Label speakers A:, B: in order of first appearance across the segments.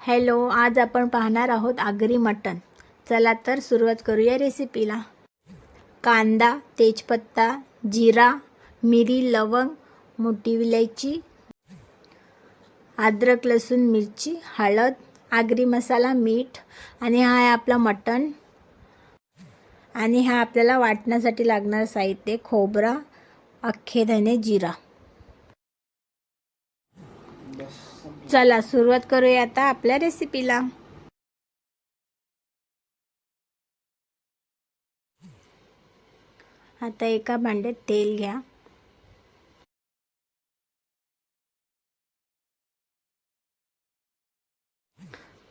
A: Hello आज आपण पाहणार आहोत आगरी मटण. चला तर सुरुवात करूया रेसिपीला. कांदा तेजपत्ता जिरा मिरी लवंग मोठी विलायची अद्रक लसूण मिरची हळद आगरी मसाला मीठ आणि हा आहे आपला मटण. आणि हा आपल्याला वाटण्यासाठी लागणारं साहित्य खोबरा अख्खे धने जिरा. चला सुरुवात करूया आता आपल्या रेसिपीला आता एका भांड्यात तेल घ्या.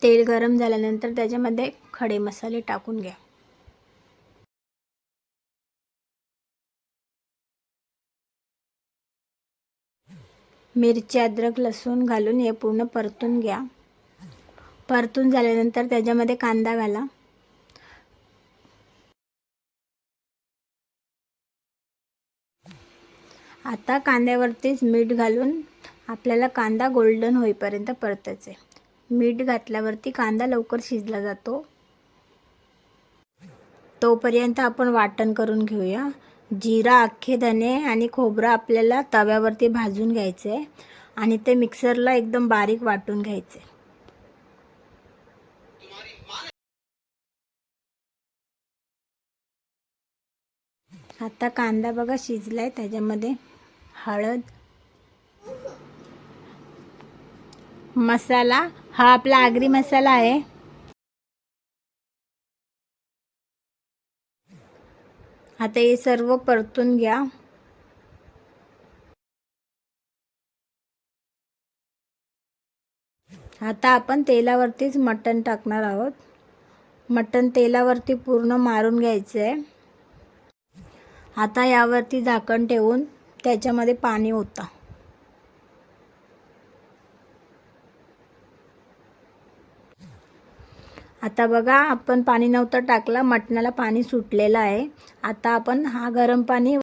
A: तेल गरम झाल्यानंतर त्याच्यामध्ये खडे मसाले टाकून घ्या. मिरची अद्रक लसूण घालून हे पूर्ण परतून घ्या. परतून झाल्यानंतर त्याच्यामध्ये कांदा घाला. आता कांद्यावरतीच मीठ घालून आपल्याला कांदा गोल्डन होईपर्यंत परतायचे. मीठ घातल्यावरती कांदा लवकर शिजला जातो. तोपर्यंत आपण वाटण करून घेऊया. जिरा अख्खे धने आणि खोबरं आपल्याला तव्यावरती भाजून घ्यायचं आहे आणि ते मिक्सरला एकदम बारीक वाटून घ्यायचे आता कांदा बघा शिजलाय त्याच्यामध्ये हळद मसाला. हा आपला आगरी मसाला आहे. आता हे सर्व परतून घ्या. आता आपण तेलावरतीच मटण टाकणार आहोत. मटण तेलावरती पूर्ण मारून घ्यायचं आहे आता यावरती झाकण ठेवून त्याच्यामध्ये पाणी होतं आता बघा आपण पाणी नव्हतं टाकलं मटणाला पाणी सुटलेलं आहे. आता आपण हा गरम पाणी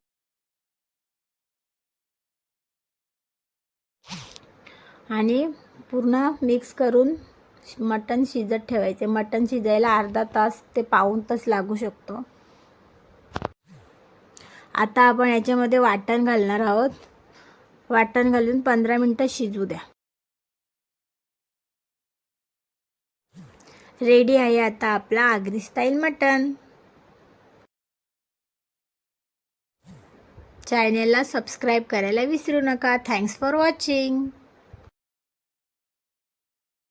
A: आणि पूर्ण मिक्स करून मटण शिजत ठेवायचे. मटण शिजायला अर्धा तास ते पाऊन तास लागू शकतो. आता आपण याच्यामध्ये वाटण घालणार आहोत. वाटण घालून पंधरा मिनटं शिजू द्या. रेडी आहे आता आपला आगरी स्टाईल मटन चॅनेलला सबस्क्राईब करायला विसरू नका. Thanks for watching